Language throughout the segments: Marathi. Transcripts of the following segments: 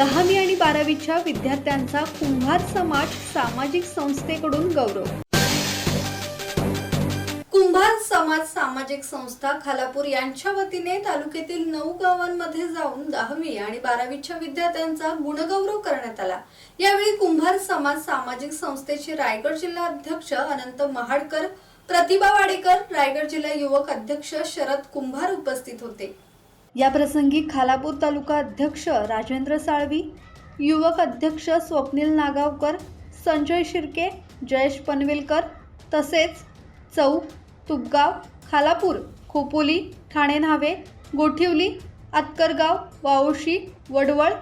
दहावी आणि बारावीच्या विद्यार्थ्यांचा कुंभार समाज सामाजिक संस्थेकडून गौरव. कुंभार समाज सामाजिक संस्था खालापूर यांच्या वतीने तालुक्यातील नऊ गावांमध्ये जाऊन दहावी आणि बारावीच्या विद्यार्थ्यांचा गुणगौरव करण्यात आला. यावेळी कुंभार समाज सामाजिक संस्थेचे रायगड जिल्हा अध्यक्ष अनंत महाडकर प्रतिभा वाडेकर रायगड जिल्हा युवक अध्यक्ष शरद कुंभार उपस्थित होते. या प्रसंगी खालापूर तालुका अध्यक्ष राजेंद्र साळवी युवक अध्यक्ष स्वप्नील नागावकर संजय शिर्के जयेश पनवेलकर तसेच चौक तुपगाव खालापूर खोपोली ठाणे न्हावे गोठिवली आतकरगाव वाओशी वडवळ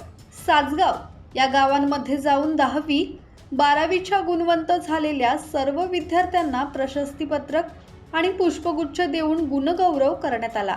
साजगाव या गावांमध्ये जाऊन दहावी बारावीच्या गुणवंत झालेल्या सर्व विद्यार्थ्यांना प्रशस्तीपत्रक आणि पुष्पगुच्छ देऊन गुणगौरव करण्यात आला.